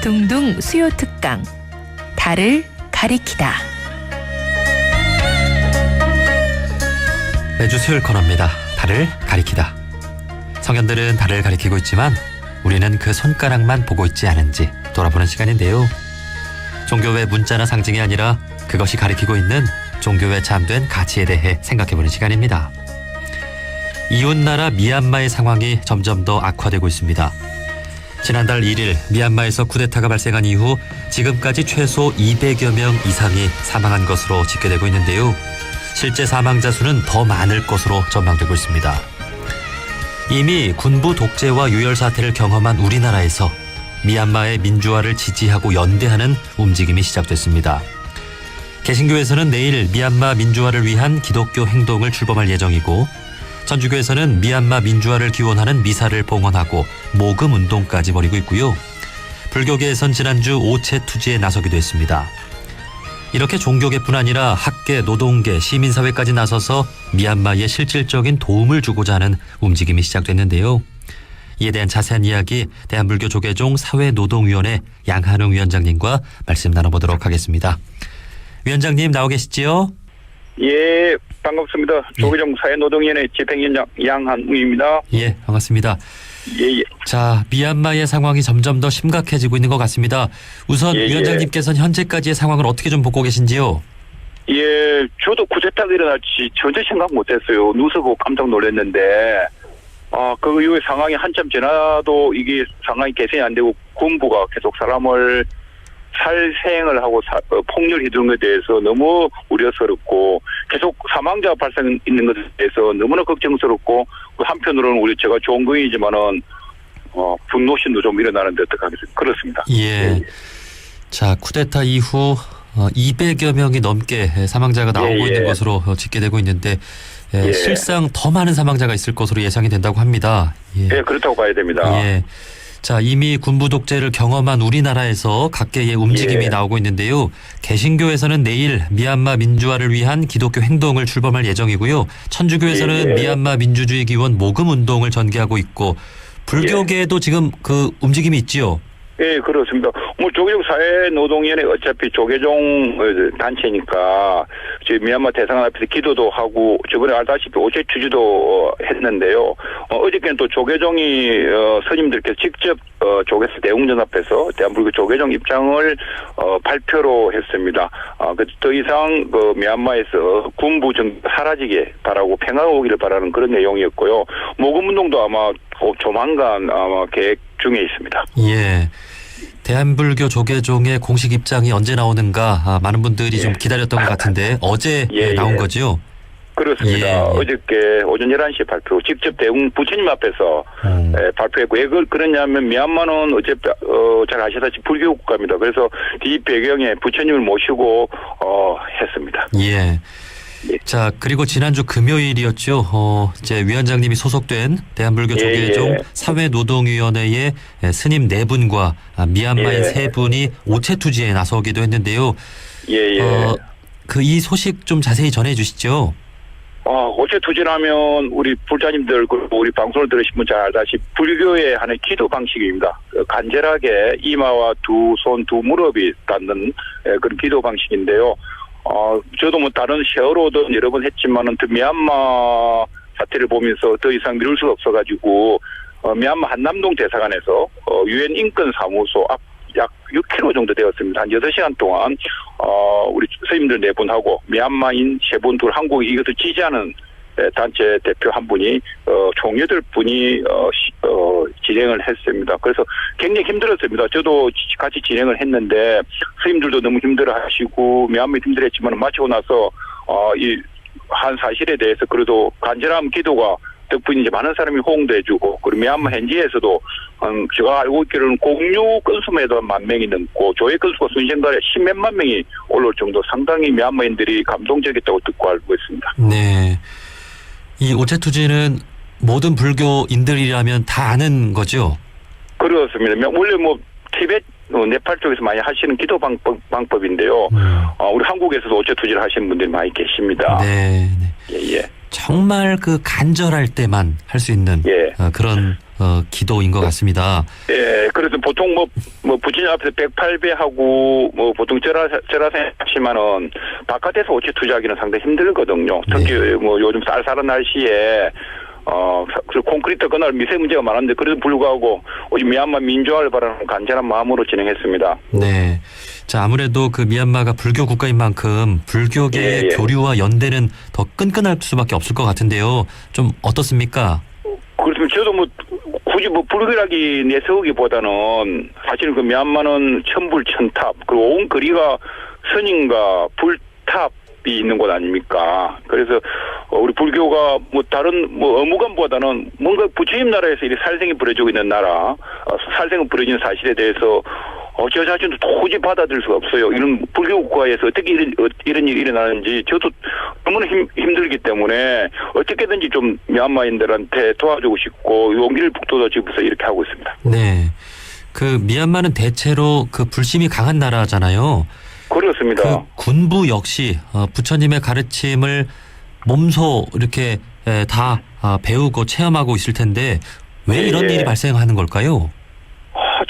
둥둥 수요 특강 달을 가리키다. 매주 수요일 코너입니다. 달을 가리키다. 성현들은 달을 가리키고 있지만 우리는 그 손가락만 보고 있지 않은지 돌아보는 시간인데요. 종교의 문자나 상징이 아니라 그것이 가리키고 있는 종교에 잠든 가치에 대해 생각해보는 시간입니다. 이웃나라 미얀마의 상황이 점점 더 악화되고 있습니다. 지난달 1일 미얀마에서 쿠데타가 발생한 이후 지금까지 최소 200여 명 이상이 사망한 것으로 집계되고 있는데요. 실제 사망자 수는 더 많을 것으로 전망되고 있습니다. 이미 군부 독재와 유혈 사태를 경험한 우리나라에서 미얀마의 민주화를 지지하고 연대하는 움직임이 시작됐습니다. 개신교에서는 내일 미얀마 민주화를 위한 기독교 행동을 출범할 예정이고 천주교에서는 미얀마 민주화를 기원하는 미사를 봉헌하고 모금 운동까지 벌이고 있고요. 불교계에선 지난주 오체 투지에 나서기도 했습니다. 이렇게 종교계뿐 아니라 학계, 노동계, 시민사회까지 나서서 미얀마에 실질적인 도움을 주고자 하는 움직임이 시작됐는데요. 이에 대한 자세한 이야기 대한불교 조계종 사회노동위원회 양한웅 위원장님과 말씀 나눠보도록 하겠습니다. 위원장님 나오 계시지요? 예, 반갑습니다. 조계종 사회노동위원회 집행위원장 양한웅입니다. 예, 반갑습니다. 예, 예. 자, 미얀마의 상황이 점점 더 심각해지고 있는 것 같습니다. 우선 예, 예. 위원장님께서는 현재까지의 상황을 어떻게 좀 보고 계신지요? 예, 저도 쿠데타가 일어날지 전혀 생각 못했어요. 누스 보고 깜짝 놀랐는데, 아, 그 이후에 상황이 한참 지나도 이게 상황이 개선이 안 되고 군부가 계속 사람을 살생을 하고 사- 어, 폭력해주는 것에 대해서 너무 우려스럽고 계속 사망자 발생 있는 것에 대해서 너무나 걱정스럽고 그 한편으로는 우리 제가 종근이지만은 어, 분노심도 좀 일어나는 데 어떡하겠습니까? 그렇습니다. 예. 자, 쿠데타 이후 어, 200여 명이 넘게 사망자가 나오고 예, 예. 있는 것으로 어, 집계되고 있는데 예, 예. 실상 더 많은 사망자가 있을 것으로 예상이 된다고 합니다. 예. 예, 그렇다고 봐야 됩니다. 예. 자, 이미 군부 독재를 경험한 우리나라에서 각계의 움직임이 예. 나오고 있는데요. 개신교에서는 내일 미얀마 민주화를 위한 기독교 행동을 출범할 예정이고요. 천주교에서는 예. 미얀마 민주주의 기원 모금 운동을 전개하고 있고 불교계에도 지금 그 움직임이 있지요. 예, 그렇습니다. 뭐 조계종 사회노동위원회 어차피 조계종 어, 단체니까 지금 미얀마 대사관 앞에서 기도도 하고 저번에 알다시피 오체 투지도 어, 했는데요. 어, 어저께는 또 조계종이 어, 스님들께서 직접 어, 조계사 대웅전 앞에서 대한불교 조계종 입장을 어, 발표로 했습니다. 아, 그더 이상 그 미얀마에서 군부 정 사라지게 바라고 평화가 오기를 바라는 그런 내용이었고요. 모금 운동도 아마 어, 조만간 아마 계획 중에 있습니다. 예. 대한불교 조계종의 공식 입장이 언제 나오는가 아, 많은 분들이 좀 예. 기다렸던 것 같은데 어제 예, 나온 예. 거죠. 그렇습니다. 예, 예. 어저께 오전 11시에 발표, 직접 대웅 부처님 앞에서 음. 에, 발표했고, 왜 그- 그러냐면, 미얀마는 어차피, 어, 잘 아시다시피 불교 국가입니다. 그래서 이 배경에 부처님을 모시고, 어, 했습니다. 예. 예. 자, 그리고 지난주 금요일이었죠. 어, 이제 위원장님이 소속된 대한불교 예, 조계종 예. 사회노동위원회의 예, 스님 네 분과 아, 미얀마인 예. 세 분이 오체 투지에 나서기도 했는데요. 예, 예. 어, 그 이 소식 좀 자세히 전해 주시죠. 어, 어째 투진하면 우리 불자님들, 그리고 우리 방송을 들으신 분 잘 알다시피 불교의 하나의 기도 방식입니다. 그 간절하게 이마와 두 손, 두 무릎이 닿는 에, 그런 기도 방식인데요. 어, 저도 뭐 다른 세월호든 여러 번 했지만은 그 미얀마 사태를 보면서 더 이상 미룰 수가 없어가지고, 어, 미얀마 한남동 대사관에서, 어, 유엔 인권 사무소 앞 약 6km 정도 되었습니다. 한 6시간 동안, 어, 우리 스님들 네 분하고 미얀마인 세 분, 둘, 한국이 이것을 지지하는 에, 단체 대표 한 분이, 어, 총 여덟 분이, 어, 시- 어, 진행을 했습니다. 그래서 굉장히 힘들었습니다. 저도 지- 같이 진행을 했는데, 스님들도 너무 힘들어 하시고, 미얀마 힘들었지만 마치고 나서, 어, 이, 한 사실에 대해서 그래도 간절함 기도가 덕분인지 많은 사람이 호응도 해주고 그리고 미얀마 현지에서도 음, 제가 알고 있기로는 공유 건수매도 만 명이 넘고 조회 건수가 순식간에 십몇만 명이 올라올 정도 상당히 미얀마인들이 감동적이었다고 듣고 알고 있습니다. 네. 이 오체 투지는 모든 불교인들이라면 다 아는 거죠. 그렇습니다. 원래 뭐 티베트, 어, 네팔 쪽에서 많이 하시는 기도 방법, 방법인데요. 어, 우리 한국에서도 어째 투지를 하시는 분들이 많이 계십니다. 네. 네. 예, 예. 정말 그 간절할 때만 할 수 있는 예. 어, 그런 어, 기도인 것 같습니다. 예, 그래서 보통 뭐, 뭐, 부친 앞에서 108배 하고, 뭐, 보통 절하, 절하 생각하지만은, 바깥에서 오치 투자하기는 상당히 힘들거든요. 특히 뭐, 요즘 쌀쌀한 날씨에, 어, 사- 그 콘크리트 그날 미세 문제가 많았는데, 그래도 불구하고, 우리 미얀마 민주화를 바라는 간절한 마음으로 진행했습니다. 네. 자, 아무래도 그 미얀마가 불교 국가인 만큼 불교계의 예, 예. 교류와 연대는 더 끈끈할 수밖에 없을 것 같은데요. 좀 어떻습니까? 그렇지만 저도 뭐 굳이 뭐 불교라기 내세우기보다는 사실 그 미얀마는 천불천탑 그리고 온 거리가 스님과 불탑 이 있는 곳 아닙니까? 그래서 어, 우리 불교가 뭐 다른 뭐 어무관보다는 뭔가 부처님 나라에서 이 살생이 부려지고 있는 나라, 어, 살생이 부려지는 사실에 대해서 어, 저 자신도 도저히 받아들일 수가 없어요. 이런 불교 국가에서 어떻게 이런, 어, 이런 일이 일어나는지 저도 너무나 힘, 힘들기 때문에 어떻게든지 좀 미얀마인들한테 도와주고 싶고 용기를 북돋아 주면서 이렇게 하고 있습니다. 네. 그 미얀마는 대체로 그 불심이 강한 나라잖아요. 그렇습니다. 그 군부 역시 어, 부처님의 가르침을 몸소 이렇게 에, 다 아, 배우고 체험하고 있을 텐데 왜 예, 이런 예. 일이 발생하는 걸까요?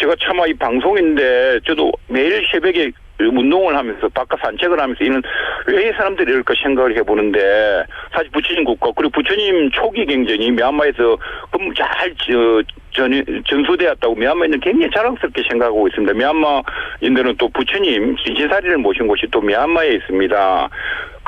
아, 제가 차마 이 방송인데 저도 매일 새벽에 운동을 하면서 바깥 산책을 하면서 이는 왜이 사람들이 이럴까 생각을 해보는데 사실 부처님 국가 그리고 부처님 초기 경전이 미얀마에서 그잘 저, 전, 전수되었다고 미얀마인들은 굉장히 자랑스럽게 생각하고 있습니다. 미얀마인들은 또 부처님 진시사리를 모신 곳이 또 미얀마에 있습니다.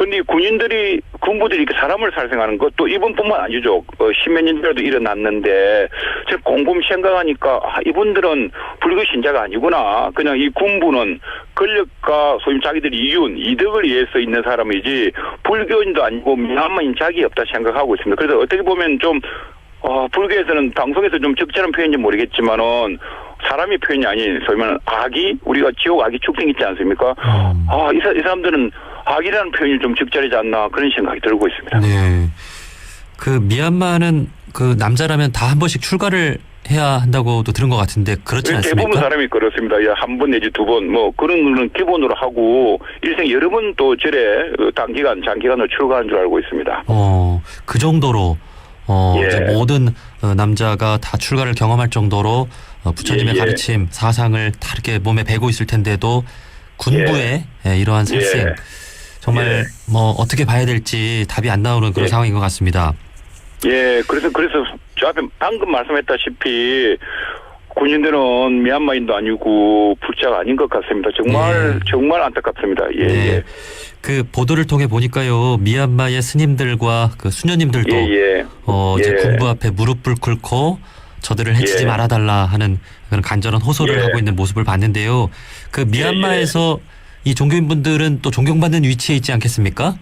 근데 이 군인들이 군부들이 이렇게 사람을 살생하는 것도 이번뿐만 아니죠. 어, 십몇 년 전에도 일어났는데 제가 곰곰이 생각하니까 아, 이분들은 불교 신자가 아니구나. 그냥 이 군부는 권력과 소위 자기들이 이윤, 이득을 위해서 있는 사람이지 불교인도 아니고 미얀마인 자기 없다 생각하고 있습니다. 그래서 어떻게 보면 좀 어, 불교에서는 방송에서 좀 적절한 표현인지 모르겠지만은 사람의 표현이 아닌 소위 말하는 악이 우리가 지옥 악이 축생 있지 않습니까? 음. 아, 이, 사, 이 사람들은 악이라는 표현이 좀 적절하지 않나 그런 생각이 들고 있습니다. 네. 그 미얀마는 그 남자라면 다 한 번씩 출가를 해야 한다고도 들은 것 같은데 그렇지 대부분 않습니까? 사람이 그렇습니다. 예, 한번 내지 두 번, 뭐, 그런 거는 기본으로 하고, 일생 여러 번 또 절에 어, 단기간, 장기간으로 출가한 줄 알고 있습니다. 어, 그 정도로 어, 예. 이제 모든 어, 남자가 다 출가를 경험할 정도로 어, 부처님의 예, 예. 가르침, 사상을 다 이렇게 몸에 배고 있을 텐데도 군부의 예, 이러한 살생 예. 정말 예. 뭐 어떻게 봐야 될지 답이 안 나오는 그런 예. 상황인 것 같습니다. 예, 그래서, 그래서, 저 앞에 방금 말씀했다시피, 군인들은 미얀마인도 아니고, 불자가 아닌 것 같습니다. 정말, 예. 정말 안타깝습니다. 예, 네. 예. 그 보도를 통해 보니까요 미얀마의 스님들과 그 수녀님들도 예, 예. 어 이제 예. 군부 앞에 무릎을 꿇고 저들을 해치지 예. 말아달라 하는 그런 간절한 호소를 예. 하고 있는 모습을 봤는데요. 그 미얀마에서 이 종교인분들은 또 존경받는 위치에 있지 않겠습니까?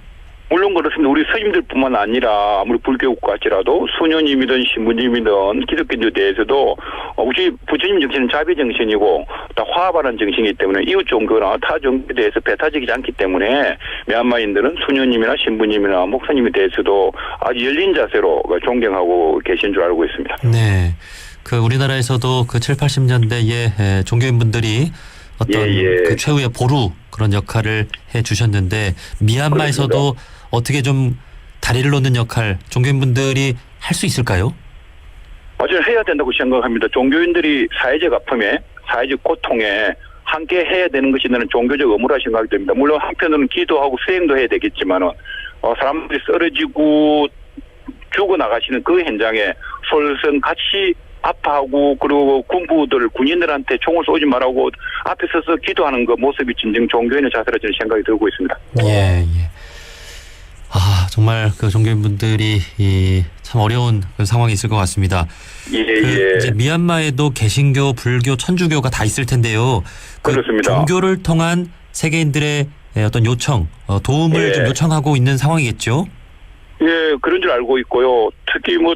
물론 그렇습니다. 우리 스님들뿐만 아니라 아무리 불교 국가지라도 수녀님이든 신부님이든 기독교인들 대해서도 어, 우리 부처님 정신은 자비 정신이고 다 화합하는 정신이기 때문에 이웃 종교나 타 종교에 대해서 배타적이지 않기 때문에 미얀마인들은 수녀님이나 신부님이나 목사님에 대해서도 아주 열린 자세로 존경하고 계신 줄 알고 있습니다. 네. 그 우리나라에서도 그 7, 80년대에 종교인분들이 어떤 예, 예. 그 최후의 보루 그런 역할을 해 주셨는데 미얀마에서도 어떻게 좀 다리를 놓는 역할 종교인분들이 할 수 있을까요? 어제 해야 된다고 생각합니다. 종교인들이 사회적 아픔에 사회적 고통에 함께 해야 되는 것이 나는 종교적 의무라 생각이 듭니다. 물론 한편으로는 기도하고 수행도 해야 되겠지만은 어, 사람들이 쓰러지고 죽어 나가시는 그 현장에 솔선 같이 아파하고 그리고 군부들 군인들한테 총을 쏘지 말라고 앞에 서서 기도하는 그 모습이 진정 종교인의 자세라 저는 생각이 들고 있습니다. 예, 예. 아, 정말 그 종교인분들이 이 참 어려운 그 상황이 있을 것 같습니다. 예, 그 예. 이제 미얀마에도 개신교, 불교, 천주교가 다 있을 텐데요. 그 그렇습니다. 종교를 통한 세계인들의 예, 어떤 요청, 어, 도움을 예. 좀 요청하고 있는 상황이겠죠. 예, 그런 줄 알고 있고요. 특히 뭐,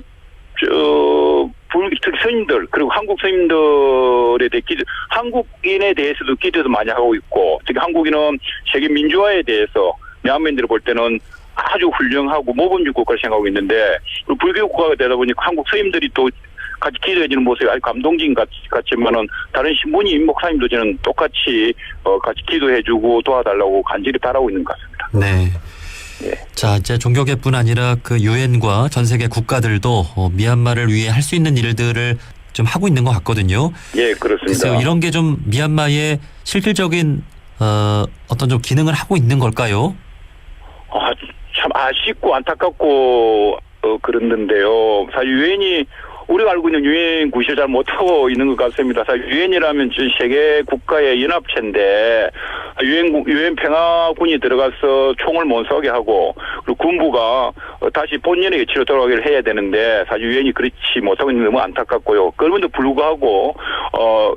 저, 불, 특히 스님들, 그리고 한국 스님들에 대해 기도, 한국인에 대해서도 기도도 많이 하고 있고, 특히 한국인은 세계 민주화에 대해서, 미얀마인들을 볼 때는 아주 훌륭하고 모범적 국가를 생각하고 있는데, 불교 국가가 되다 보니까 한국 스님들이 또 같이 기도해주는 모습이 아주 감동적인 것 같지만은, 다른 신부님, 목사님도 저는 똑같이, 어, 같이 기도해주고 도와달라고 간절히 바라고 있는 것 같습니다. 네. 예. 자, 이제 종교계뿐 아니라 그 유엔과 전 세계 국가들도 어, 미얀마를 위해 할 수 있는 일들을 좀 하고 있는 것 같거든요. 예, 그렇습니다. 글쎄요, 이런 게 좀 미얀마의 실질적인 어, 어떤 좀 기능을 하고 있는 걸까요? 아, 참 아쉽고 안타깝고 어, 그랬는데요. 사실 유엔이 우리가 알고 있는 유엔 구실을 잘 못하고 있는 것 같습니다. 사실 유엔이라면 전 세계 국가의 연합체인데 유엔 국- 유엔 평화군이 들어가서 총을 못 쏘게 하고 그리고 군부가 어, 다시 본연의 위치로 돌아가기를 해야 되는데 사실 유엔이 그렇지 못하고 있는 게 너무 안타깝고요. 그럼에도 불구하고 어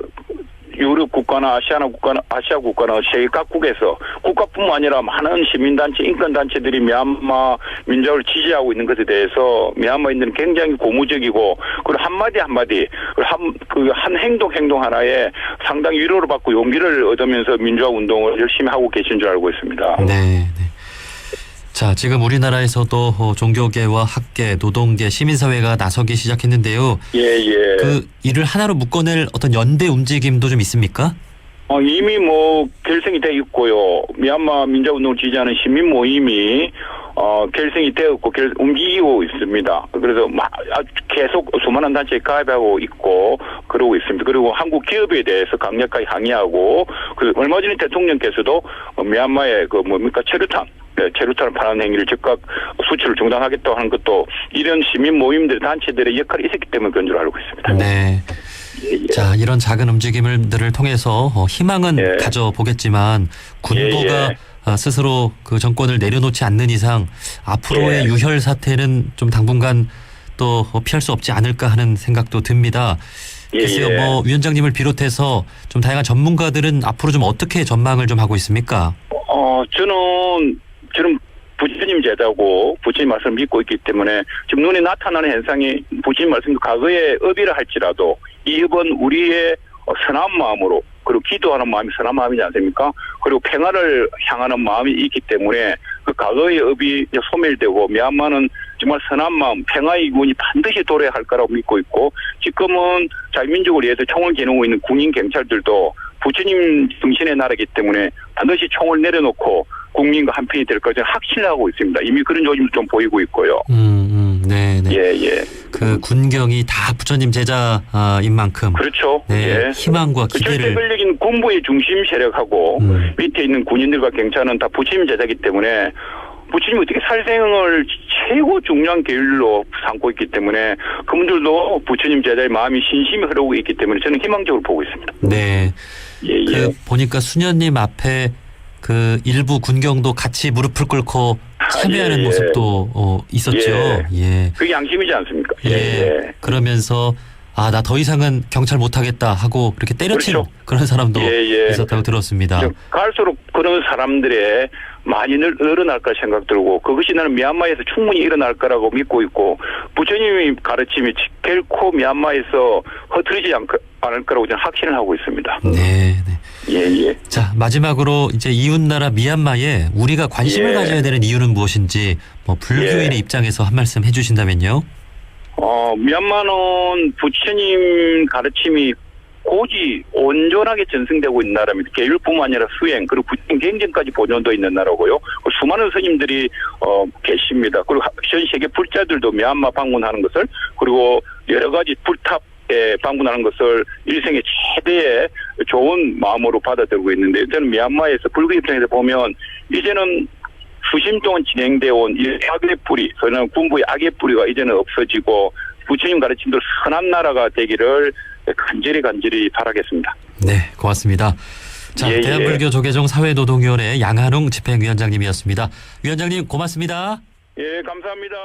유럽 국가나 아시아나 국가나 아시아 국가나 세계 각국에서 국가뿐만 아니라 많은 시민단체, 인권단체들이 미얀마 민족을 지지하고 있는 것에 대해서 미얀마인들은 굉장히 고무적이고 그리고 한마디 한마디 한, 그 한 행동 행동 하나에 상당히 위로를 받고 용기를 얻으면서 민주화 운동을 열심히 하고 계신 줄 알고 있습니다. 네. 네. 자, 지금 우리나라에서도 어, 종교계와 학계, 노동계, 시민사회가 나서기 시작했는데요. 예, 예. 그 이를 하나로 묶어낼 어떤 연대 움직임도 좀 있습니까? 어, 이미 뭐 결성이 돼 있고요. 미얀마 민주운동을 지지하는 시민 모임이 어, 결성이 되었고 결, 움직이고 있습니다. 그래서 마- 아주 계속 수많은 단체에 가입하고 있고 그러고 있습니다. 그리고 한국 기업에 대해서 강력하게 항의하고 그 얼마 전에 대통령께서도 어, 미얀마의 그 뭡니까 체류탄 네, 체류탄을 파는 행위를 즉각 수출을 중단하겠다고 하는 것도 이런 시민 모임들 단체들의 역할이 있었기 때문에 그런 줄 알고 있습니다. 네. 예, 예. 자, 이런 작은 움직임들을 통해서 어, 희망은 예. 가져보겠지만 군부가 예, 예. 아, 스스로 그 정권을 내려놓지 않는 이상 앞으로의 예. 유혈 사태는 좀 당분간 또 어, 피할 수 없지 않을까 하는 생각도 듭니다. 예, 글쎄요, 예. 뭐 위원장님을 비롯해서 좀 다양한 전문가들은 앞으로 좀 어떻게 전망을 좀 하고 있습니까? 어, 저는, 저는 부처님 제자고 부처님 말씀을 믿고 있기 때문에 지금 눈에 나타나는 현상이 부처님 말씀도 과거에 업이라 할지라도 이번 우리의 어, 선한 마음으로 그리고 기도하는 마음이 선한 마음이지 않습니까? 그리고 평화를 향하는 마음이 있기 때문에 그 과거의 업이 소멸되고 미얀마는 정말 선한 마음, 평화의 군이 반드시 도래할 거라고 믿고 있고 지금은 자유민족을 위해서 총을 겨누고 있는 군인 경찰들도 부처님 정신의 나라이기 때문에 반드시 총을 내려놓고 국민과 한편이 될 것을 확신하고 있습니다. 이미 그런 조짐도 좀 보이고 있고요. 음, 음, 네, 네. 예, 예. 그 군경이 다 부처님 제자인 만큼 그렇죠. 네, 예. 희망과 그 기대를 절대적인 군부의 중심 세력하고 음. 밑에 있는 군인들과 경찰은 다 부처님 제자기 때문에 부처님이 어떻게 살생을 최고 중요한 계율로 삼고 있기 때문에 그분들도 부처님 제자의 마음이 신심이 흐르고 있기 때문에 저는 희망적으로 보고 있습니다. 네. 예, 예. 그 보니까 수녀님 앞에 그 일부 군경도 같이 무릎을 꿇고 참여하는 예, 예. 모습도 어, 있었죠. 예. 그게 양심이지 않습니까? 예. 예, 예. 그러면서 아, 나 더 이상은 경찰 못 하겠다 하고 이렇게 때려친 그렇죠. 그런 사람도 예, 예. 있었다고 들었습니다. 좀 갈수록 그런 사람들의 많이 늘 늘어날 까 생각 들고 그것이 나는 미얀마에서 충분히 일어날 거라고 믿고 있고 부처님의 가르침이 결코 미얀마에서 흐트리지 않, 않을 거라고 저는 확신을 하고 있습니다. 네, 네. 예, 예. 자, 마지막으로 이제 이웃나라 미얀마에 우리가 관심을 예. 가져야 되는 이유는 무엇인지 뭐 불교인의 예. 입장에서 한 말씀 해 주신다면요. 어, 미얀마는 부처님 가르침이 고지 온전하게 전승되고 있는 나라입니다. 계율뿐만 아니라 수행 그리고 부처님 경전까지 보존되어 있는 나라고요. 수많은 스님들이 어, 계십니다. 그리고 전 세계 불자들도 미얀마 방문하는 것을 그리고 여러 가지 불탑 에 방문하는 것을 일생의 최대의 좋은 마음으로 받아들이고 있는데 저는 미얀마에서 불교 입장에서 보면 이제는 수심 동안 진행되어 온 이 악의 뿌리, 저는 군부의 악의 뿌리가 이제는 없어지고 부처님 가르침대로 선한 나라가 되기를 간절히 간절히 바라겠습니다. 네, 고맙습니다. 자, 예, 예. 대한불교 조계종 사회노동위원회 양한웅 집행위원장님이었습니다. 위원장님 고맙습니다. 예, 감사합니다.